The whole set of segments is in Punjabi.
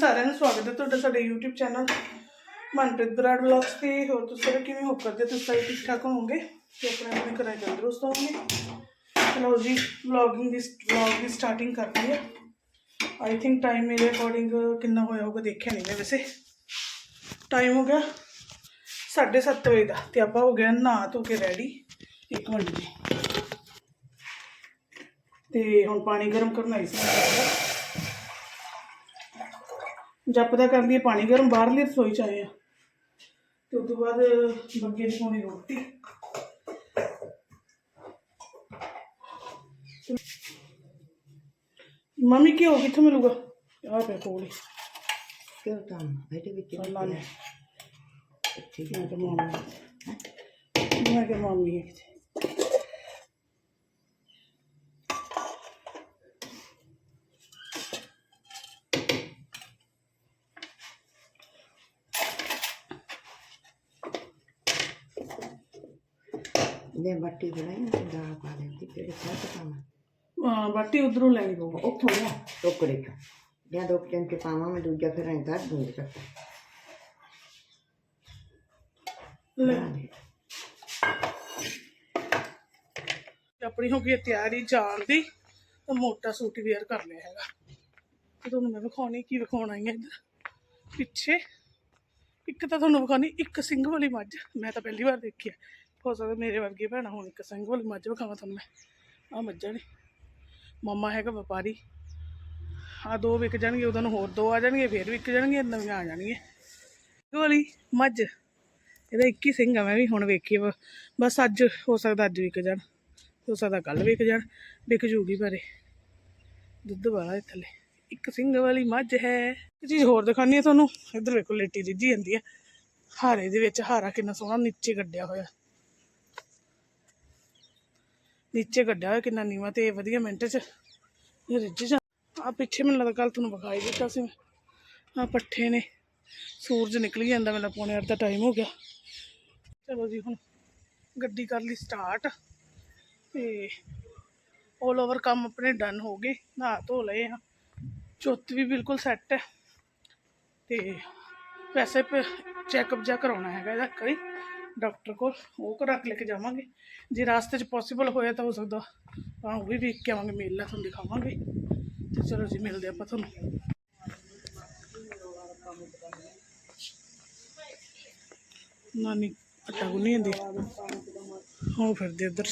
ਸਾਰਿਆਂ ਨੂੰ ਸਵਾਗਤ ਹੈ ਤੁਹਾਡਾ ਸਾਡੇ YouTube channel Manpreet Brar vlogs ਤੇ। ਹੋਰ ਤੁਸੀਂ ਸਾਰੇ ਕਿਵੇਂ ਹੋ ਕਰਦੇ ਤੁਸੀਂ ਸਾਰੇ ਠੀਕ ਠਾਕ ਹੋਵੋਗੇ? ਤੇ ਆਪਣੇ ਆਪਣੇ ਘਰਾਂ ਤੰਦਰੁਸਤ ਹੋਵੋਗੇ? ਚਲੋ ਜੀ ਵਲੌਗਿੰਗ ਦੀ ਵਲੌਗ ਦੀ ਸਟਾਰਟਿੰਗ ਕਰਦੀ ਹੈ। ਆਈ ਥਿੰਕ ਟਾਈਮ ਮੇਰੇ ਅਕੋਰਡਿੰਗ ਕਿੰਨਾ ਹੋਇਆ ਹੋਊਗਾ ਦੇਖਿਆ ਨਹੀਂ ਮੈਂ ਵੈਸੇ। ਟਾਈਮ ਹੋ ਗਿਆ 7:30 ਵਜੇ ਦਾ ਤੇ ਆਪਾਂ ਹੋ ਗਿਆ ਨਹਾ ਧੋ ਕੇ ਰੈਡੀ ਇੱਕ ਮਿੰਟ ਜੀ। ਤੇ ਹੁਣ ਪਾਣੀ ਗਰਮ ਕਰਨ ਆਈ ਸੀ ਮੈਂ ਜਪਦਾ ਕਰਦੀ ਹੈ ਪਾਣੀ ਗਰਮ ਬਾਹਰਲੀ ਰਸੋਈ ਚ ਆਏ ਆ। ਤੇ ਉਸ ਤੋਂ ਬਾਅਦ ਬੱਗੇ ਦੀ ਪਾਉਣੀ ਰੋਟੀ। ਮੰਮੀ ਕੀ ਹੋ ਕਿੱਥੋਂ ਮਿਲੂਗਾ? ਆ ਪਿਆ ਕੋਲ ਹੀ। ਕਿਉਂ ਤਾਂ ਇਹਦੇ ਵਿੱਚ ਅੱਲਾ ਨੇ ਠੀਕ ਮੈਂ ਤਾਂ ਮਾਮੀ ਮੈਂ ਕਿ ਮਾਮੀ ਹੈ ਨੇ ਬੱਟੀ ਬਣਾਈ ਨਾ ਦਾਲ ਪਾ ਦਿੱਤੀ ਕਿਹੜੇ ਸਾਥ ਪਾਵਾਂ? ਹਾਂ ਬਾਟੀ ਉਧਰੋਂ ਲੈਣੀ ਪਊਗਾ। ਉੱਥੋਂ ਲਿਆ ਟੋਕਰੇ ਚੋਂ। ਜਾਂ ਦੋ ਕੁ ਚਮਚੇ ਪਾਵਾਂ ਮੈਂ ਦੂਜਾ ਫਿਰ ਐਂ ਕਰ ਦੂੰਗੀ ਚੱਕ ਲੈ। ਆਪਣੀ ਹੋ ਗਈ ਹੈ ਤਿਆਰੀ ਜਾਣ ਦੀ ਤਾਂ ਮੋਟਾ ਸੂਟ ਵੇਅਰ ਕਰ ਲਿਆ ਹੈਗਾ। ਤੇ ਤੁਹਾਨੂੰ ਮੈਂ ਵਿਖਾਉਣੀ ਕੀ ਵਿਖਾਉਣ ਹਾਂ ਇੱਧਰ? ਪਿੱਛੇ ਇੱਕ ਤਾਂ ਤੁਹਾਨੂੰ ਵਿਖਾਉਣੀ ਇੱਕ ਸਿੰਘ ਵਾਲੀ ਮੱਝ ਮੈਂ ਤਾਂ ਪਹਿਲੀ ਵਾਰ ਦੇਖੀ ਹੈ। ਹੋ ਸਕਦਾ ਮੇਰੇ ਵਰਗੇ ਭੈਣਾ ਹੁਣ। ਇੱਕ ਸਿੰਘ ਵਾਲੀ ਮੱਝ ਵਿਖਾਵਾਂ ਤੁਹਾਨੂੰ ਮੈਂ। ਆ ਮੱਝਾਂ ਨੇ। ਮੰਮਾ ਹੈਗਾ ਵਪਾਰੀ। ਆ ਦੋ ਵਿਕ ਜਾਣਗੇ, ਉਹਦਾਂ ਹੋਰ ਦੋ ਆ ਜਾਣਗੇ, ਫੇਰ ਵਿਕ ਜਾਣਗੇ, ਨਵੀਆਂ ਆ ਜਾਣਗੀਆਂ। ਸਿੰਘ ਵਾਲੀ ਮੱਝ, ਇਹਦਾ ਇੱਕ ਹੀ ਸਿੰਘ ਆ, ਮੈਂ ਵੀ ਹੁਣ ਵੇਖੀ ਵਾ। ਬਸ ਅੱਜ ਹੋ ਸਕਦਾ ਅੱਜ ਵਿਕ ਜਾਣ। ਹੋ ਸਕਦਾ ਕੱਲ ਵਿਕ ਜਾਣ, ਵਿਕ ਜੂਗੀ ਪਰੇ ਦੁੱਧ ਵਾਲਾ ਇਹ ਥੱਲੇ। ਇੱਕ ਸਿੰਘ ਵਾਲੀ ਮੱਝ ਹੈ। ਇੱਕ ਚੀਜ਼ ਹੋਰ ਦਿਖਾਣੀ ਹੈ ਤੁਹਾਨੂੰ। ਇੱਧਰ ਵੇਖੋ, ਲੇਟੀ ਰਿੱਝੀ ਜਾਂਦੀ ਹੈ ਹਾਰੇ ਦੇ ਵਿੱਚ ਹਾਰਾ ਕਿੰਨਾ ਸੋਹਣਾ ਨੀਚੇ ਗੱਡਿਆ ਹੋਇਆ। ਨੀਚੇ ਗੱਡਿਆ ਹੋਇਆ ਕਿੰਨਾ ਨੀਵਾ ਤੇ ਵਧੀਆ ਮਿੰਟ 'ਚ। ਇਹ ਰਿੱਝ ਜਾ। ਆ ਪਿੱਛੇ ਮੈਨੂੰ ਲੱਗਦਾ ਕੱਲ ਤੁਹਾਨੂੰ ਵਿਖਾਈ ਦਿੱਤਾ ਸੀ ਆ ਪੱਠੇ ਨੇ। ਸੂਰਜ ਨਿਕਲੀ ਜਾਂਦਾ ਮੇਰਾ ਪੌਣੇ ਅੱਠ ਦਾ ਟਾਈਮ ਹੋ ਗਿਆ। ਚਲੋ ਜੀ, ਹੁਣ ਗੱਡੀ ਕਰ ਲਈ ਸਟਾਰਟ ਤੇ 올 ਓਵਰ ਕੰਮ ਆਪਣੇ ਡਨ ਹੋ ਗਏ। ਨਹਾ ਧੋ ਲਏ ਆ। ਚੁੱਤ ਵੀ ਬਿਲਕੁਲ ਸੈੱਟ ਹੈ। ਤੇ ਵੈਸੇ ਚੈੱਕਅਪ ਜਾ ਕਰਾਉਣਾ ਹੈਗਾ ਇਹਦਾ ਕਈ ਡਾਕਟਰ ਕੋਲ, ਉਹ ਕੋ ਰੱਖ ਲੈ ਕੇ ਜਾਵਾਂਗੇ। ਜੇ ਰਾਸਤੇ 'ਚ ਪੋਸੀਬਲ ਹੋਇਆ ਤਾਂ ਹੋ ਸਕਦਾ, ਤਾਂ ਉਹ ਵੀ ਵੇਖ ਕੇ ਆਵਾਂਗੇ, ਮੇਲਾ ਤੁਹਾਨੂੰ ਦਿਖਾਵਾਂਗੇ। ਤੇ ਚਲੋ ਜੀ, ਮਿਲਦੇ ਆਪਾਂ ਤੁਹਾਨੂੰ। ਨਾਨੀ, ਆਟਾ ਗੁੰਨੀ ਜਾਂਦੀ? ਹੋ ਫਿਰਦੇ ਉਧਰ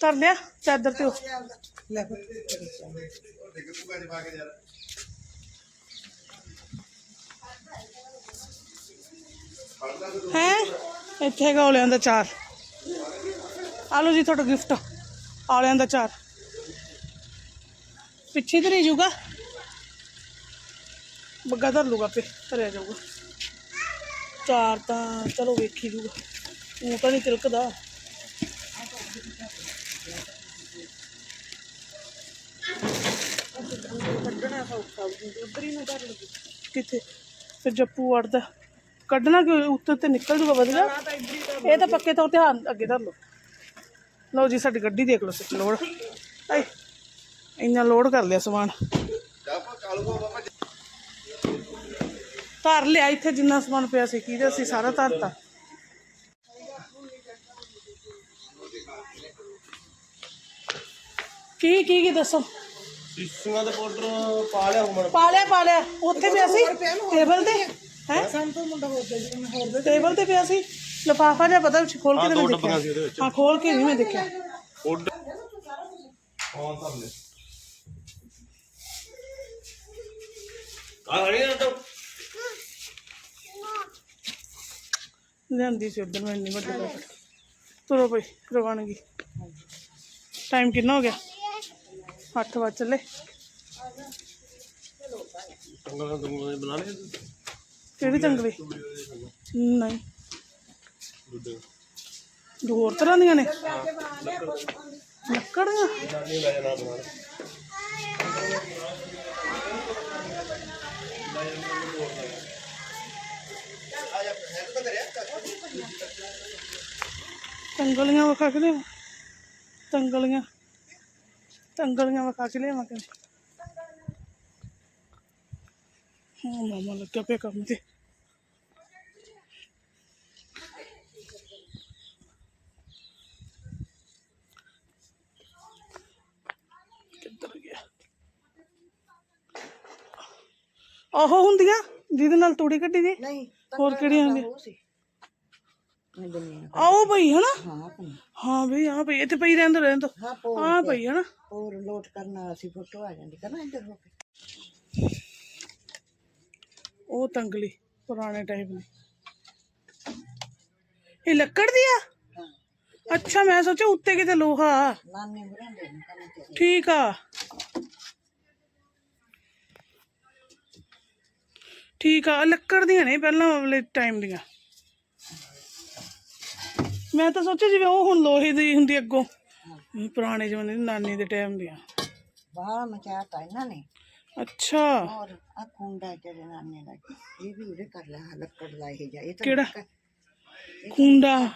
ਤਰ ਲਿਆ? ਚਾਦਰ ਤੇ ਉਹ। ਹੈ ਇੱਥੇ ਹੈਗਾ ਔਲਿਆਂ ਦਾ ਚਾਰ ਆ ਲਓ ਜੀ ਤੁਹਾਡਾ ਗਿਫਟ ਔਲਿਆਂ ਦਾ ਚਾਰ ਪਿੱਛੇ ਤੇ ਰਹਿ ਜਾਊਗਾ ਬੱਗਾ ਧਰ ਲੂਗਾ ਪੇ ਧਰਿਆ ਜਾਊਗਾ ਚਾਰ ਤਾਂ ਚਲੋ ਵੇਖੀ ਜੂਗਾ ਉਹ ਤਾਂ ਨਹੀਂ ਤਿਲਕਦਾ ਕੱਢਣਾ ਸੌਖਾ ਉਧਰ ਹੀ ਨਾ ਕਰ ਲੱਗੀ ਕਿੱਥੇ? ਫਿਰ ਜੱਪੂ ਵੜਦਾ। ਕੱਢਣਾ ਕਿ ਉੱਤੇ ਤੇ ਨਿਕਲ ਜੂਗਾ ਵਧੀਆ। ਇਹ ਤਾਂ ਪੱਕੇ ਤੌਰ ਤੇ ਹੱਥ ਅੱਗੇ ਧਰ ਲਓ। ਲਓ ਜੀ, ਸਾਡੀ ਗੱਡੀ ਦੇਖ ਲਓ ਸਿੱਖ ਲੋਡ ਆਈ ਇੰਨਾ ਲੋਡ ਕਰ ਲਿਆ ਸਮਾਨ। ਧਰ ਲਿਆ, ਇੱਥੇ ਜਿੰਨਾ ਸਮਾਨ ਪਿਆ ਸੀ, ਕਿਹਦੇ ਸੀ ਸਾਰਾ ਧਰਤਾ ਕੀ ਕੀ ਕੀ ਦੱਸੋ? ਟਿਸ਼ੂਆਂ ਦਾ ਪਾਊਡਰ ਪਾ ਲਿਆ ਹੁਣ। ਪਾ ਲਿਆ ਪਾ ਲਿਆ। ਉੱਥੇ ਪਿਆ ਸੀ ਟੇਬਲ ਤੇ ਹੈ? ਟੇਬਲ ਤੇ ਪਿਆ ਸੀ ਲਫਾਫਾ ਜਿਹਾ ਪਤਾ ਵਿੱਚ ਖੋਲ ਕੇ ਤਾਂ ਨਹੀਂ ਦੇਖਿਆ। ਸੀ ਉਹਦੇ ਵਿੱਚ। ਹਾਂ ਖੋਲ ਕੇ ਨਹੀਂ ਮੈਂ ਦੇਖਿਆ। ਪਾਊਡਰ ਹਾਂ ਧਰ ਲੈ। ਆ ਹਣੀ ਨਾ ਤਾਂ। ਲਿਆਂਦੀ ਸੀ ਉਧਰ ਮੈਂ ਵੱਡੀ ਤੁਰੋ ਭਾਈ ਰਵਾਨਗੀ। ਟਾਈਮ ਕਿੰਨਾ ਹੋ ਗਿਆ? 8 ਵਜੇ ਚੱਲੇ। ਬਣਾ ਲਏ ਕਿਹੜੀ ਤੰਗਲੀ ਨਹੀਂ। ਦੁੱਧ ਜੋ ਹੋਰ ਤਰ੍ਹਾਂ ਦੀਆਂ ਨੇ? ਲੱਕੜ। ਦੀਆਂ ਨਾਨੀ ਲੈ ਜਾਣਾ ਬਣਾ ਲੈ ਤੰਗਲੀਆਂ ਵਿਖਾ ਕੇ ਲਿਆਵਾਂ ਤੰਗਲੀਆਂ ਤੰਗਲੀਆਂ ਵਿਖਾ ਕੇ ਲਿਆਵਾਂ ਕਿ ਹਾਂ ਮਾਮਾ ਲੱਗਿਆ ਪਿਆ ਕੰਮ ਤੇ। ਉਹ ਹੁੰਦੀਆਂ ਜਿਹਦੇ ਨਾਲ ਤੂੜੀ ਕੱਢੀ ਦੀ। ਨਹੀਂ ਹੋਰ ਕਿਹੜੀਆਂ ਹੁੰਦੀਆਂ? ਆਓ ਪਈ ਹਨਾ? ਹਾਂ ਭੈਣ। ਹਾਂ ਬਈ ਆ ਇੱਥੇ ਪਈ ਰਹਿਣ ਦੋ। ਰਹਿਣ ਦੋ ਹਾਂ ਪੋ ਆ ਹਨਾ? ਹੋਰ ਲੋਟ ਕਰਨਾ ਅਸੀਂ ਫੋਟੋ ਆ ਜਾਂਦੀ ਕਰਨਾ ਇੱਧਰ ਹੋ ਕੇ। ਉਹ ਤੰਗਲੀ ਪੁਰਾਣੇ ਟਾਈਪ ਦੀ। ਇਹ ਲੱਕੜ ਦੀ ਆ? ਹਾਂ। ਅੱਛਾ ਮੈਂ ਸੋਚਿਆ ਉੱਤੇ ਕਿਤੇ ਲੋਹਾ ਆ। ਨੇ ਠੀਕ ਆ। ਠੀਕ ਆ ਲੱਕੜ ਦੀਆਂ ਨੇ ਪਹਿਲਾਂ ਵਾਲੇ ਟਾਈਮ ਦੀਆਂ। ਮੈਂ ਤਾਂ ਸੋਚਿਆ ਜਿਵੇਂ ਉਹ ਹੁਣ ਲੋਹੇ ਦੀ ਹੁੰਦੀ ਅੱਗੋਂ। ਇਹ ਪੁਰਾਣੇ ਜ਼ਮਾਨੇ ਦੀ ਨਾਨੀ ਦੇ ਟਾਈਮ ਦੀਆਂ। ਬਾਹਰ ਮਚਾਤਾ ਇਹਨਾਂ ਨੇ। ਅੱਛਾ। ਔਰ ਆ ਖੁੰਡਾ ਤੇਰੇ ਨਾਨੇ ਦਾ ਇਹ ਵੀ ਉਹਦੇ ਕਰ ਲਿਆ ਲੱਕੜ ਦਾ ਇਹ ਜਾ ਇਹ ਤਾਂ ਕਿਹੜਾ? ਖੁੰਡਾ।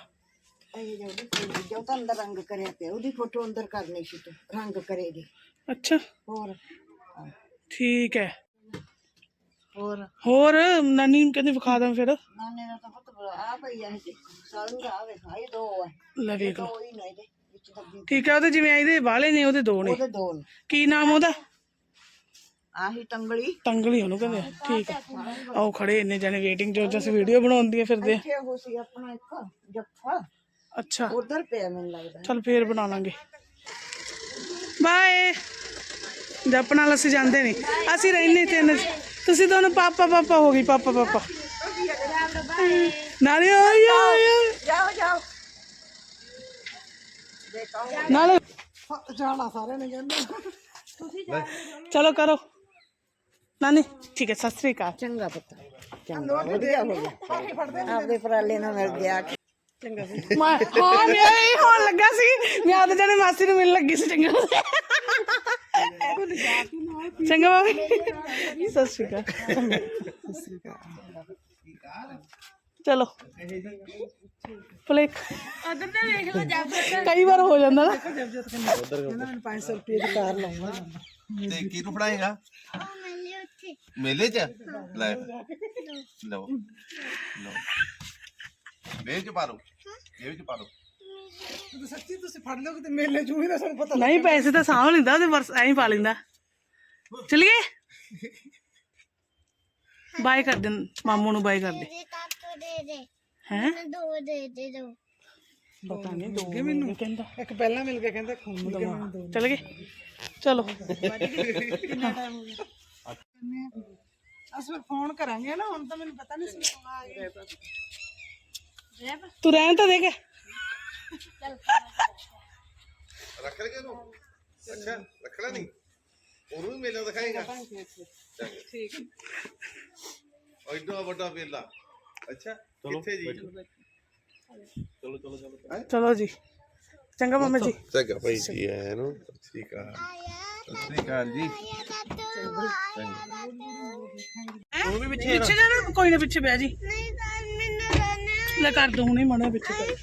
ਇਹ ਜੋ ਉਹਦੀ ਜੋ ਤਾਂ ਅੰਦਰ ਰੰਗ ਕਰਿਆ ਪਿਆ। ਉਹਦੀ ਫੋਟੋ ਅੰਦਰ ਕਰਨੀ ਸੀ ਤੂੰ ਰੰਗ ਕਰੇ ਦੀ। ਅੱਛਾ। ਹੋਰ। ਠੀਕ ਹੈ। ਹੋਰ? ਹੋਰ ਨਾਨੀ ਨੂੰ ਕਹਿੰਦੇ ਵਿਖਾ ਦਾਂ ਫਿਰ। ਨਾਨੇ ਦਾ ਤਾਂ ਪੁੱਤ ਬੜਾ ਆ ਪਈ ਆ ਇਹ ਸਾਲੂ ਦਾ ਆਵੇ ਹਾਈ ਦੋ ਆ। ਲੈ ਵੇਖ ਲਓ। ਦੋ ਹੀ ਨੇ ਇਹਦੇ ਵਿੱਚ ਦੱਬੀ ਠੀਕ ਹੈ ਉਹਦੇ ਜਿਵੇਂ ਇਹਦੇ ਵਾਲੇ ਨੇ ਉਹਦੇ ਦੋ ਨੇ। ਉਹਦੇ ਦੋ ਨੇ। ਕੀ ਨਾਮ ਉਹਦਾ? ਆਹੀ ਤੰਗਲੀ ਤੰਗਲੀ ਉਹਨੂੰ ਕਹਿੰਦੇ ਆ। ਠੀਕ ਹੈ ਆਓ ਖੜੇ ਇੰਨੇ ਜਣੇ ਵੇਟਿੰਗ ਜੋ ਜਸ ਵੀਡੀਓ ਬਣਾਉਂਦੀ ਆ ਫਿਰਦੇ ਆ। ਇੱਥੇ ਉਹ ਸੀ ਆਪਣਾ ਇੱਕ ਜੱਫਾ। ਅੱਛਾ। ਉਧਰ ਪਿਆ ਮੈਨੂੰ ਲੱਗਦਾ। ਚਲ ਫੇਰ ਬਣਾ ਲਾਂਗੇ। ਬਾਏ ਜੱਪ ਨਾਲ ਅਸੀਂ ਜਾਂਦੇ ਨਹੀਂ ਅਸੀਂ ਰਹਿੰਦੇ ਤਿੰਨ ਤੁਸੀਂ ਦੋਨੋਂ ਪਾਪਾ ਪਾਪਾ ਹੋ ਗਈ ਪਾਪਾ ਪਾਪਾ। ਨਾਲੇ ਆਈ ਆਈ ਜਾਓ ਜਾਓ। ਨਾਲੇ ਜਾਣਾ ਸਾਰਿਆਂ ਨੇ ਕਹਿੰਦੇ। ਚਲੋ ਕਰੋ। ਨਾਨੀ ਠੀਕ ਹੈ ਸਤਿ ਸ੍ਰੀ ਅਕਾਲ। ਚੰਗਾ ਪੁੱਤ। ਚੰਗਾ ਵਧੀਆ ਹੋ ਗਿਆ। ਆਪਦੇ ਪਰਾਲੇ ਨਾਲ ਮਿਲ ਗਿਆ। ਮੈਂ ਹਾਂ ਮੈਂ ਹੋਣ ਲੱਗਾ ਸੀ। ਮੈਂ ਆਦੇ ਜਣੇ ਮਾਸੀ ਨੂੰ ਮਿਲਣ ਲੱਗੀ ਸੀ ਚੰਗਾ। ਚੰਗਾ ਬਾਬੀ ਸਤਿ ਸ਼੍ਰੀ ਅਕਾਲ ਚੰਗਾ। ਚਲੋ ਪਲੇਕ ਉਧਰ ਤੇ ਵੇਖ ਲਓ ਜੱਬ ਕਈ ਵਾਰ ਹੋ ਜਾਂਦਾ ਨਾ 500 ਰੁਪਏ ਦੀ ਕਾਰ ਲਾਉਂਗਾ ਤੇ ਕਿਹਨੂੰ ਫੜਾਏਗਾ ਮਿਲੇ ਉੱਥੇ ਮੇਲੇ 'ਚ ਲੈ ਲਓ ਲਓ ਵੇਚ ਚ ਪਾ ਲਓ ਇਹ ਚ ਪਾ ਲਓ ਨਹੀਂ ਪੈਸੇ ਤਾਂ ਸਾਂਭ ਲੈਂਦਾ ਉਹਦੇ ਵਰਸ ਐਂ ਹੀ ਪਾ ਲੈਂਦਾ। ਚਲਿਏ? ਬਾਏ ਕਰ ਦੇ ਮਾਮੂ ਨੂੰ ਬਾਏ ਕਰ ਦੇ। ਦੇ ਕਾਕੋ ਦੇ ਦੇ। ਹੈ? ਦੋ ਦੇ ਦੇ ਦੋ। ਪਤਾ ਨਹੀਂ ਦੋਗੇ ਮੈਨੂੰ। ਕਹਿੰਦਾ। ਇੱਕ ਪਹਿਲਾਂ ਮਿਲ ਕੇ ਕਹਿੰਦੇ ਖੂਨ ਚਲ ਗਏ। ਚਲੋ। ਅਸੀਂ ਫੋਨ ਕਰਾਂਗੇ ਨਾ ਹੁਣ ਤਾਂ ਮੈਨੂੰ ਪਤਾ ਨਹੀਂ ਸੀ ਆ ਗਿਆ ਤੂੰ ਰਹਿਣ ਤਾਂ ਦੇ ਕੇ। ਰੱਖ ਲੈ ਕਿਨੂੰ ਅੱਛਾ ਰੱਖਣਾ ਨਹੀਂ? ਉਹਨੂੰ ਵੀ ਮੇਲਾ ਦਿਖਾਏਗਾ। ਠੀਕ ਉਹ ਇੰਨਾ ਵੱਡਾ ਮੇਲਾ। ਅੱਛਾ ਕਿੱਥੇ ਜੀ? ਚਲੋ ਚਲੋ ਚਲੋ ਚਲੋ। ਜੀ। ਚੰਗਾ ਮਾਮਾ ਜੀ। ਚੰਗਾ ਭਾਈ ਜੀ ਆਇਆ ਨੂੰ ਸਤਿ ਸ੍ਰੀ ਅਕਾਲ। ਸਤਿ ਸ੍ਰੀ ਅਕਾਲ ਜੀ। ਪਿੱਛੇ ਜਾਣਾ? ਕੋਈ ਨਾ ਪਿੱਛੇ ਬਹਿ ਜੀ। ਨਹੀਂ ਤਾਂ ਮੈਨੂੰ ਰਹਿਣਾ ਲੈ ਕਰ ਦੋ ਹੁਣੇ ਮਣਾ ਪਿੱਛੇ ਕਰ।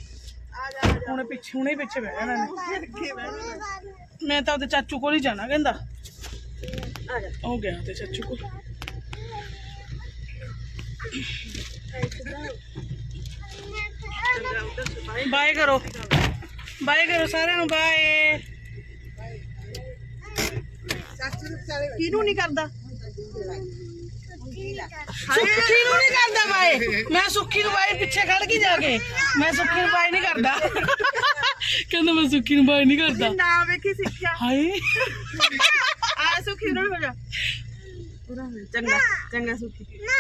ਹੁਣੇ ਪਿੱਛੇ ਹੁਣੇ ਪਿੱਛੇ ਬਹਿ ਜਾਣਾ ਨੇ ਮੈਂ ਤਾਂ ਉਹਦੇ ਚਾਚੂ ਕੋਲ ਹੀ ਜਾਣਾ ਕਹਿੰਦਾ। ਹੋ ਗਿਆ ਤੇ ਚਾਚੂ ਕੋਲ। ਬਾਏ ਕਰੋ। ਬਾਏ ਕਰੋ ਸਾਰਿਆਂ ਨੂੰ ਬਾਏ। ਕਿਹਨੂੰ ਨਹੀਂ ਕਰਦਾ? ਸੁੱਖੀ ਨੂੰ ਨਹੀਂ ਕਰਦਾ ਬਾਏ। ਮੈਂ ਸੁੱਖੀ ਨੂੰ ਬਾਏ ਪਿੱਛੇ ਖੜ ਕੇ ਜਾ ਕੇ। ਮੈਂ ਸੁੱਖੀ ਨੂੰ ਬਾਏ ਨਹੀਂ ਕਰਦਾ। ਕਹਿੰਦਾ ਮੈਂ ਸੁੱਖੀ ਨੂੰ ਬਾਏ ਨਹੀਂ ਕਰਦਾ। ਨਾ ਵੇਖੀ ਸਿੱਖਿਆ। ਹਾਏ। ਆ ਸੁਖੀ ਨੂੰ ਹੋ ਜਾ। ਚੰਗਾ ਚੰਗਾ ਸੁਖੀ। ਨਾ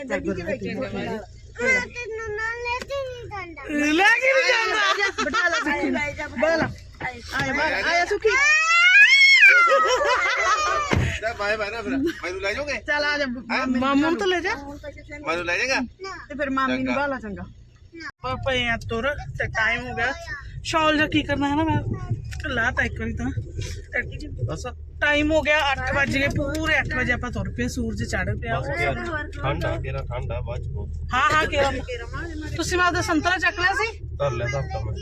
ਇਹ ਗੱਡੀ ਚ ਬੈਠੇ ਨੇ ਆ। ਤੈਨੂੰ ਨਾਲ ਲੈ ਕੇ ਨਹੀਂ ਜਾਂਦਾ। ਲੈ ਕੇ ਨਹੀਂ ਜਾਂਦਾ। ਬਿਠਾ ਲਾ ਸੁਖੀ ਬੈਠ। ਆਇਆ ਬਾਹਰ ਆਇਆ ਸੁਖੀ। ਲੈ ਬਾਏ ਬਾਏ ਨਾ ਫਿਰ। ਮੈਨੂੰ ਲੈ ਜਾਓਗੇ? ਚੱਲ ਆ ਜਾ ਮਾਮੂ ਨੂੰ ਤਾਂ ਲੈ ਜਾ। ਮੈਨੂੰ ਲੈ ਜਾਏਗਾ? ਤੇ ਫਿਰ ਮਾਮੀ ਨੂੰ ਬਾਲਾ ਚੰਗਾ। ਪਾਪਾ ਇਹ ਤੁਰ ਤੇ ਟਾਈਮ ਹੋ ਗਿਆ। ਸ਼ਾਲ ਜਾਂ ਕੀ ਕਰਨਾ ਹੈ ਨਾ ਮੈਂ ਲਾਤਾ ਇੱਕ ਵਾਰੀ ਤਾਂ। ਬਸ ਟਾਈਮ ਹੋ ਗਿਆ 8 ਵਜ ਗਏ ਪੂਰੇ 8 ਵਜੇ ਆਪਾਂ ਤੁਰ ਪਏ ਸੂਰਜ ਚੜ ਪਿਆ। ਠੰਡਾ ਕਿਹੜਾ ਠੰਡਾ ਬਾਅਦ ਚ ਬਹੁਤ ਹਾਂ ਹਾਂ ਕਿਹਾ ਤੁਸੀਂ ਮੈਂ ਉਹਦਾ ਸੰਤਰਾ ਚੱਕ ਲਿਆ ਸੀ? ਧਰ ਲਿਆ ਧਰ ਤਾ ਮੈਂ।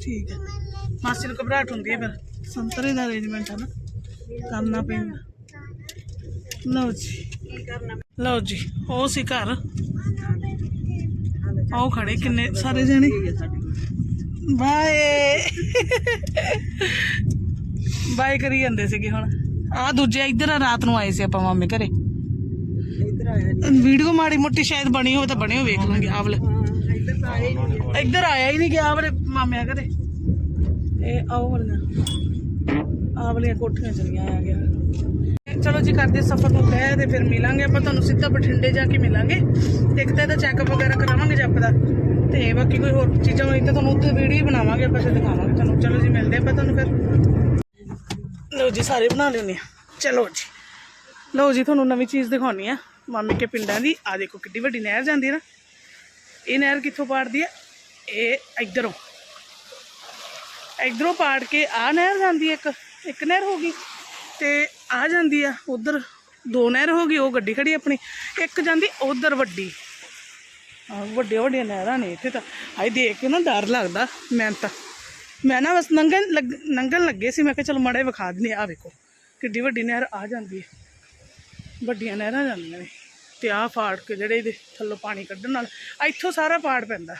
ਠੀਕ ਹੈ। ਮਾਸੀ ਨੂੰ ਘਬਰਾਹਟ ਹੁੰਦੀ ਹੈ ਫਿਰ। ਸੰਤਰੇ ਦਾ ਅਰੇਂਜਮੈਂਟ ਹੈ ਨਾ। ਕਰਨਾ ਪੈਂਦਾ। ਲਓ ਜੀ। ਲਓ ਜੀ ਉਹ ਸੀ ਘਰ। ਆਓ ਖੜੇ ਕਿੰਨੇ ਸਾਰੇ ਜਣੇ? ਬਾਏ। ਬਾਏ ਕਰੀ ਜਾਂਦੇ ਸੀਗੇ ਹੁਣ। ਆ ਦੂਜੇ ਇੱਧਰ ਆ, ਰਾਤ ਨੂੰ ਆਏ ਸੀ ਆਪਾਂ ਮਾਮੇ ਘਰੇ। ਇੱਧਰ ਆਇਆ ਵੀਡੀਓ ਮਾੜੀ ਮੋਟੀ ਸ਼ਾਇਦ ਬਣੀ ਹੋਵੇ ਤਾਂ ਬਣੀ ਹੋਵੇ ਵੇਖ ਲਾਂਗੇ ਆਹ ਵਾਲੇ। ਇੱਧਰ ਤਾਂ ਆਏ ਨਹੀਂ। ਇੱਧਰ ਆਇਆ ਹੀ ਨਹੀਂ ਗਿਆ ਵਾਲੇ ਮਾਮਿਆਂ ਘਰੇ। ਇਹ ਆਓ ਵਾਲੀਆਂ ਆਹ ਵਾਲੀਆਂ ਕੋਠੀਆਂ ਚਲੀਆਂ ਆ ਗਿਆ। ਚਲੋ ਜੀ, ਕਰਦੇ ਸਫਰ ਨੂੰ ਤੈਅ ਤੇ ਫਿਰ ਮਿਲਾਂਗੇ ਆਪਾਂ। ਤੁਹਾਨੂੰ ਸਿੱਧਾ ਬਠਿੰਡੇ ਜਾ ਕੇ ਮਿਲਾਂਗੇ। ਇੱਕ ਤਾਂ ਇਹਦਾ ਚੈੱਕਅਪ ਵਗੈਰਾ ਕਰਾਵਾਂਗੇ ਜੱਪ ਦਾ। ਤੇ ਬਾਕੀ ਕੋਈ ਹੋਰ ਚੀਜ਼ਾਂ ਹੋਈ ਤਾਂ ਤੁਹਾਨੂੰ ਉੱਥੇ ਵੀਡੀਓ ਬਣਾਵਾਂਗੇ, ਆਪਾਂ ਤੇ ਦਿਖਾਵਾਂਗੇ ਤੁਹਾਨੂੰ। ਚਲੋ ਜੀ, ਮਿਲਦੇ ਆਪਾਂ ਤੁਹਾਨੂੰ ਫਿਰ। ਲਓ ਜੀ, ਸਾਰੇ ਬਣਾ ਲੈਣੇ ਆ ਚਲੋ ਜੀ। ਲਓ ਜੀ, ਤੁਹਾਨੂੰ ਨਵੀਂ ਚੀਜ਼ ਦਿਖਾਉਣੀ ਆ। ਮਾਮੇ ਕੇ ਪਿੰਡਾਂ ਦੀ। ਆ ਦੇਖੋ, ਕਿੱਡੀ ਵੱਡੀ ਨਹਿਰ ਜਾਂਦੀ ਹੈ ਨਾ। ਇਹ ਨਹਿਰ ਕਿੱਥੋਂ ਪਾੜਦੀ ਹੈ ਇਹ ਇੱਧਰੋਂ। ਇੱਧਰੋਂ ਪਾੜ ਕੇ ਆ ਨਹਿਰ ਜਾਂਦੀ ਹੈ ਇੱਕ। ਇੱਕ ਨਹਿਰ ਹੋ ਗਈ। ਤੇ ਆ ਜਾਂਦੀ ਆ, ਉਧਰ ਦੋ ਨਹਿਰ ਹੋ ਗਈ, ਉਹ ਗੱਡੀ ਖੜੀ ਆਪਣੀ, ਇੱਕ ਜਾਂਦੀ ਉਧਰ ਵੱਡੀ। ਆ ਵੱਡੇ ਵੱਡੀਆਂ ਨਹਿਰਾਂ ਨੇ ਇੱਥੇ ਤਾਂ ਆਈ ਦੇਖ ਕੇ ਨਾ ਡਰ ਲੱਗਦਾ ਮੈਂ ਤਾਂ। ਮੈਂ ਨਾ ਬਸ ਨੰਗਣ ਲੱਗ, ਨੰਗਣ ਲੱਗੇ ਸੀ, ਮੈਂ ਕਿਹਾ ਚਲੋ ਮਾੜੇ ਵਿਖਾ ਦਿੰਦੇ ਆ ਵੇਖੋ, ਕਿੱਡੀ ਵੱਡੀ ਨਹਿਰ ਆ ਜਾਂਦੀ ਹੈ। ਵੱਡੀਆਂ ਨਹਿਰਾਂ ਜਾਂਦੀਆਂ ਨੇ, ਤੇ ਆਹ ਫਾੜ ਕੇ ਜਿਹੜੇ ਇਹਦੇ ਥੱਲੋਂ ਪਾਣੀ ਕੱਢਣ ਨਾਲ ਇੱਥੋਂ ਸਾਰਾ ਪਾੜ ਪੈਂਦਾ।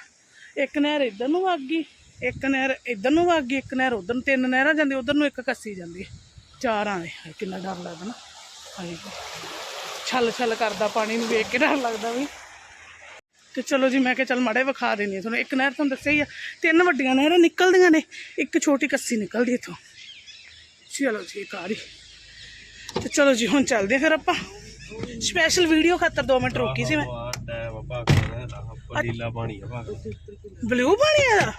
ਇੱਕ ਨਹਿਰ ਇੱਧਰ ਨੂੰ ਵਗ ਗਈ, ਇੱਕ ਨਹਿਰ ਇੱਧਰ ਨੂੰ ਵਗ ਗਈ, ਇੱਕ ਨਹਿਰ ਉਧਰ ਨੂੰ, ਤਿੰਨ ਨਹਿਰਾਂ ਜਾਂਦੀ ਉਧਰ ਨੂੰ ਇੱਕ ਕੱਸੀ ਜਾਂਦੀ ਚਾਰ ਹਾਏ ਕਿੰਨਾ ਡਰ ਲੱਗਦਾ ਨਾ। ਹਾਏ ਛਲ ਛਲ ਕਰਦਾ ਪਾਣੀ ਨੂੰ ਵੇਖ ਕੇ ਡਰ ਲੱਗਦਾ ਵੀ। ਤੇ ਚਲੋ ਜੀ ਮੈਂ ਕਿਹਾ ਚੱਲ ਮਾੜੇ ਵਿਖਾ ਦੇਣੀ ਤੁਹਾਨੂੰ। ਇੱਕ ਨਹਿਰ ਤੁਹਾਨੂੰ ਦੱਸਿਆ ਹੀ ਆ ਤਿੰਨ ਵੱਡੀਆਂ ਨਹਿਰਾਂ ਨਿਕਲਦੀਆਂ ਨੇ। ਇੱਕ ਛੋਟੀ ਕੱਸੀ ਨਿਕਲਦੀ ਇੱਥੋਂ। ਚਲੋ ਜੀ ਰਹੀ। ਤੇ ਚਲੋ ਜੀ ਹੁਣ ਚੱਲਦੇ ਆ ਫਿਰ ਆਪਾਂ। ਸਪੈਸ਼ਲ ਵੀਡੀਓ ਖਾਤਰ 2 ਮਿੰਟ ਰੋਕੀ ਸੀ ਮੈਂ। ਪਡੀਲਾ ਪਾਣੀ ਆ ਬਲੂ ਪਾਣੀ ਆ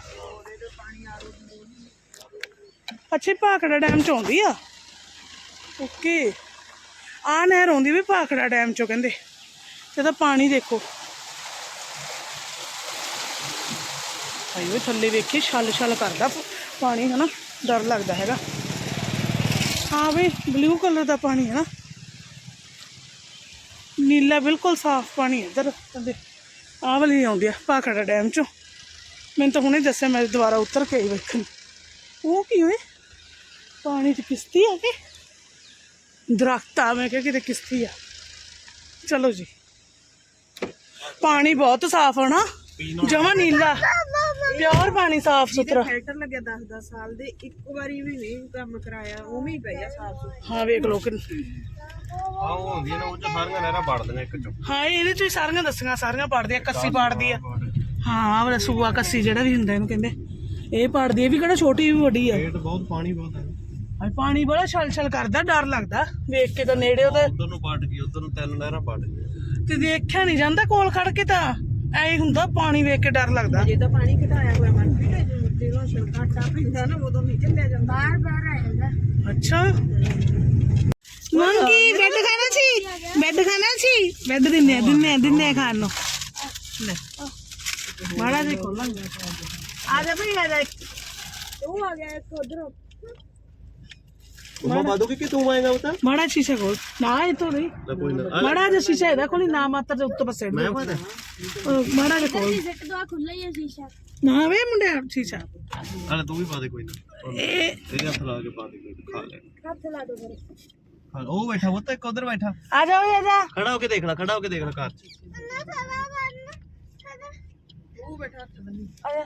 ਅੱਛੇ ਭਾਖੜਾ ਡੈਮ ਚ ਆਉਂਦੀ ਆ। ਓਕੇ। ਆ ਨਹਿਰ ਆਉਂਦੀ ਵੀ ਭਾਖੜਾ ਡੈਮ ਚੋਂ ਕਹਿੰਦੇ। ਇਹਦਾ ਪਾਣੀ ਦੇਖੋ। ਭਾਈ ਉਹ ਥੱਲੇ ਵੇਖੀ ਛਲ ਛਲ ਕਰਦਾ ਪ- ਪਾਣੀ, ਹਨਾ? ਡਰ ਲੱਗਦਾ ਹੈਗਾ। ਹਾਂ ਵੀ ਬਲੂ ਕਲਰ ਦਾ ਪਾਣੀ ਹੈ ਨਾ। ਨੀਲਾ ਬਿਲਕੁਲ ਸਾਫ਼ ਪਾਣੀ ਹੈ ਇੱਧਰ, ਕਹਿੰਦੇ। ਆਹ ਵਾਲੀ ਆਉਂਦੀ ਆ, ਭਾਖੜਾ ਡੈਮ ਚੋਂ। ਮੈਨੂੰ ਤਾਂ ਹੁਣੇ ਦੱਸਿਆ, ਮੈਂ ਦੁਬਾਰਾ ਉਤਰ ਕੇ ਆਈ ਵੇਖਣ। ਉਹ ਕੀ ਹੋਏ? ਪਾਣੀ 'ਚ ਕਿਸ਼ਤੀ ਆ ਕੇ? ਦਰਖਤ ਆ ਮੈਂ ਕਿਹਾ ਕਿਤੇ ਕਿਸ਼ਤੀ ਆ। ਚਲੋ ਜੀ। ਪਾਣੀ ਬਹੁਤ ਸਾਫ਼ ਨਾ। ਜਮਾ ਨੀਲਾ। ਪਿਓਰ ਪਾਣੀ ਸਾਫ਼ ਸੁਥਰਾ। ਫਿਲਟਰ ਲੱਗਿਆ 10 10 ਸਾਲ ਦੇ ਇੱਕ ਵਾਰੀ ਵੀ ਨਹੀਂ ਕੰਮ ਕਰਾਇਆ ਉਵੇਂ ਹੀ ਪਿਆ ਸਾਫ਼ ਸੁਥਰਾ। ਹਾਂ ਵੇਖ ਲੋ ਕਿ ਆ ਉਹ ਹੁੰਦੀ ਹੈ ਨਾ ਉਹ ਚ ਸਾਰੀਆਂ ਨਹਿਰਾਂ ਵੜਦੀਆਂ ਇੱਕ ਚੋਂ। ਹਾਂ ਇਹਦੇ 'ਚ ਸਾਰੀਆਂ ਦੱਸੀਆਂ ਸਾਰੀਆਂ ਪੜਦੀਆਂ ਕੱਸੀ ਪੜਦੀ ਆ ਹਾਂ ਆਹ ਵਾਲਾ ਸੂਆ ਕੱਸੀ ਜਿਹੜਾ ਵੀ ਹੁੰਦਾ ਇਹਨੂੰ ਕਹਿੰਦੇ। ਇਹ ਪੜਦੀ ਇਹ ਵੀ ਕਿਹੜਾ ਛੋਟੀ ਵੀ ਵੱਡੀ ਆ। ਪੇਟ ਬਹੁਤ ਪਾਣੀ ਬਹੁਤ ਹੈ ਹਾਂ ਪਾਣੀ ਬੜਾ ਛਲ ਛਲ ਕਰਦਾ ਡਰ ਲੱਗਦਾ। ਵੇਖ ਕੇ ਤਾਂ ਨੇੜੇ ਉਹਦੇ ਉਧਰ ਨੂੰ ਪਟ ਗਈ ਉਧਰ ਨੂੰ ਤਿੰਨ ਨਹਿਰਾਂ ਪਟ ਗਈਆਂ। ਤੇ ਦੇਖਿਆ ਨਹੀਂ ਜਾਂਦਾ ਕੋਲ ਖੜ ਕੇ ਤਾਂ। ਐ ਹੁੰਦਾ ਪਾਣੀ ਵੇਖ ਕੇ ਡਰ ਲੱਗਦਾ। ਜੇ ਤਾਂ ਪਾਣੀ ਘਟਾਇਆ ਹੋਇਆ ਮਨਪ੍ਰੀਤ ਜਦੋਂ ਘਾਟਾ ਪੈਂਦਾ ਨਾ ਉਦੋਂ ਨਹੀਂ ਚੱਲਿਆ ਜਾਂਦਾ। ਬਾਰ ਬਾਰ ਆਏਗਾ। ਅੱਛਾ। ਮੰਗੀ ਬੈੱਡ ਖਾਣਾ ਸੀ? ਬੈੱਡ ਖਾਣਾ ਸੀ? ਬੈੱਡ ਦਿੰਨੇ ਆ, ਦਿੰਨੇ ਆ, ਦਿੰਨੇ ਆ ਖਾਣ ਨੂੰ। ਲੈ। ਮਾੜਾ ਜਿਹਾ ਖੋਲਾਂਗੇ ਆ ਜਾ ਭਈ ਆ ਜਾ। ਉਹ ਆ ਗਿਆ ਇੱਕ ਉਧਰ। ਮਾੜਾ ਸ਼ੀਸ਼ਾ ਖੋਲ। ਨਾ ਇਹ ਤੋਂ ਨਹੀਂ। ਲੈ ਕੋਈ ਨਾ। ਮਾੜਾ ਜਿਹਾ ਸ਼ੀਸ਼ਾ ਇਹਦਾ ਕੋਲ ਨਾ ਮਾਤਰ ਦੇ ਉੱਤੇ ਬਸ ਮੈਂ ਪਤਾ ਉਹ ਮਾੜਾ ਜਿਹਾ ਖੋਲ। ਸਿੱਟ ਦੋ ਖੁੱਲਾ ਹੀ ਆ ਸ਼ੀਸ਼ਾ। ਨਾ ਵੇ ਮੁੰਡਿਆ ਸ਼ੀਸ਼ਾ। ਹਲੇ ਤੂੰ ਵੀ ਪਾ ਦੇ ਕੋਈ ਨਾ। ਇਹ ਇਹਦੇ ਹੱਥ ਲਾ ਕੇ ਪਾ ਦੇ ਕੋਈ ਖਾ ਲੈ। ਹੱਥ ਲਾ ਦੋ ਮੇਰੇ ਹਾਂ, ਉਹ ਬੈਠਾ ਉਹ ਤਾਂ ਇੱਕ ਉਧਰ ਬੈਠਾ। ਆ ਜਾ ਓਏ ਆ ਜਾ। ਖੜਾ ਹੋ ਕੇ ਦੇਖ ਲੈ ਖੜਾ ਹੋ ਕੇ ਦੇਖ ਲੈ ਘਰ ਚ। ਨਾ ਸਾਰਾ ਕਰਨਾ ਆ ਜਾ।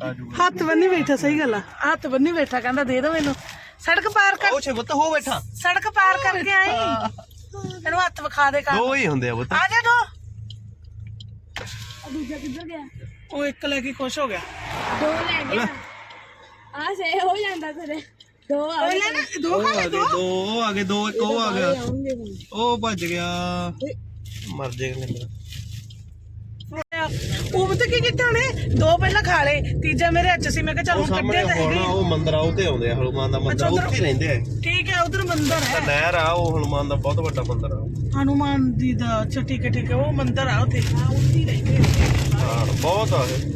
ਆ ਜੂਗਾ ਹੱਥ ਬੰਨੀ ਬੈਠਾ ਸਹੀ ਗੱਲ ਆ। ਹੱਥ ਬੰਨੀ ਬੈਠਾ ਕਹਿੰਦਾ ਦੇ ਦੋ ਮੈਨੂੰ। ਸੜਕ ਪਾਰ ਕਰ ਉਹ ਛੇ ਬੁੱਤ ਹੋ ਬੈਠਾ। ਸੜਕ ਪਾਰ ਕਰਕੇ ਆਈ। ਇਹਨੂੰ ਹੱਥ ਵਿਖਾ ਦੇ ਕਰ ਦੋ ਹੀ ਹੁੰਦੇ ਆ ਬੁੱਤ ਆ ਜਾ ਦੋ। ਦੂਜਾ ਕਿੱਧਰ ਗਿਆ? ਉਹ ਇੱਕ ਲੈ ਕੇ ਖੁਸ਼ ਹੋ ਗਿਆ। ਦੋ ਲੈ ਗਿਆ। ਆ ਸੇ ਹੋ ਜਾਂਦਾ ਤੇਰੇ। ਦੋ ਆ ਉਹ ਲੈ ਨਾ ਦੋ ਆ ਗਏ ਦੋ। ਉਹ ਆ ਗਏ ਦੋ ਇੱਕ ਉਹ ਆ ਗਿਆ। ਉਹ ਭੱਜ ਗਿਆ। ਮਰ ਜਾਏਗਾ ਮੇਰਾ। ਉਹ ਪਤਾ ਕੀ ਕੀਤਾ ਉਹਨੇ? ਦੋ ਪਹਿਲਾਂ ਖਾ ਲਏ ਤੀਜਾ ਮੇਰੇ ਹੱਥ 'ਚ ਸੀ। ਮੈਂ ਕਿਹਾ ਚੱਲ ਉਹ ਹੁਣ ਸਾਹਮਣੇ ਕੱਢੇ ਤਾਂ ਹੋਣਾ ਹੈਗੇ ਉਹ ਮੰਦਿਰ ਆ ਉਹ ਤੇ ਆਉਂਦੇ ਆ ਹਨੂਮਾਨ ਦਾ ਮੰਦਿਰ ਉੱਥੇ ਹੀ ਰਹਿੰਦੇ ਆ। ਠੀਕ ਹੈ ਉਧਰ ਮੰਦਿਰ ਹੈ। ਨਹਿਰ ਆ ਉਹ ਹਨੂਮਾਨ ਦਾ ਬਹੁਤ ਵੱਡਾ ਮੰਦਿਰ ਆ। ਹਨੂਮਾਨ ਜੀ ਦਾ ਅੱਛਾ ਠੀਕ ਹੈ ਠੀਕ ਹੈ ਉਹ ਮੰਦਿਰ ਆ ਉੱਥੇ। ਹਾਂ ਉੱਥੇ ਹੀ ਰਹਿੰਦੇ ਆ। ਹਾਂ ਬਹੁਤ ਆ ਇਹ।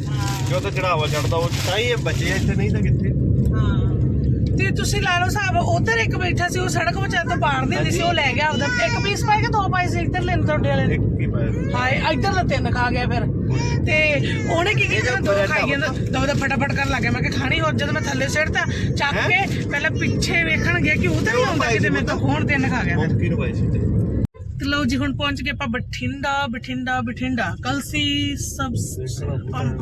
ਜੋ ਤਾਂ ਚੜਾਵਾ ਚੜਦਾ ਉਹ ਤਾਂ ਹੀ ਇਹ ਬਚੇ ਆ, ਇੱਥੇ ਨਹੀਂ ਤਾਂ ਕਿੱਥੇ। ਤੇ ਤੁਸੀਂ ਲਾ ਲਓ ਹਿਸਾਬ ਉਧਰ ਇੱਕ ਬੈਠਾ ਸੀ ਉਹ ਸੜਕ ਵਿਚਾਰ ਤੋਂ ਪਾੜ ਦਿੰਦੀ ਸੀ ਉਹ ਲੈ ਗਿਆ ਉਹਦਾ ਇੱਕ ਪੀਸ ਪਾਏ ਕਿ ਦੋ ਪਾਏ ਸੀ ਇੱਧਰ ਲੈਣ ਤੁਹਾਡੇ ਵਾਲੇ ਨੇ। ਪਾਇਆ ਹਾਏ ਇੱਧਰ ਤਾਂ ਤਿੰਨ ਖਾ ਗਿਆ ਫਿਰ। ਤੇ ਉਹਨੇ ਕੀ ਕੀਤਾ? ਜਦੋਂ ਦੋ ਖਾਈ ਜਾਂਦਾ। ਦੋ ਦਾ ਫਟਾਫਟ ਕਰਨ ਲੱਗਾ ਮੈਂ ਕਿ ਖਾਣੀ ਹੋਰ ਜਦੋਂ ਮੈਂ ਥੱਲੇ ਸਿੱਟਤਾ ਚੱਕ ਕੇ ਪਹਿਲਾਂ ਪਿੱਛੇ ਵੇਖਣ ਗਿਆ ਕਿ ਉਹ ਤਾਂ ਨਹੀਂ ਆਉਂਦਾ ਕਿਤੇ ਮੇਰੇ ਤੋਂ? ਖੋਣ ਤਿੰਨ ਖਾ ਗਿਆ। ਕਿਹਨੂੰ ਸੀ ਤੇ। ਤੇ ਲਓ ਜੀ ਹੁਣ ਪਹੁੰਚ ਗਏ ਆਪਾਂ ਬਠਿੰਡਾ ਬਠਿੰਡਾ ਬਠਿੰਡਾ। ਕਲਸੀ ਸਬ ਪੰਪ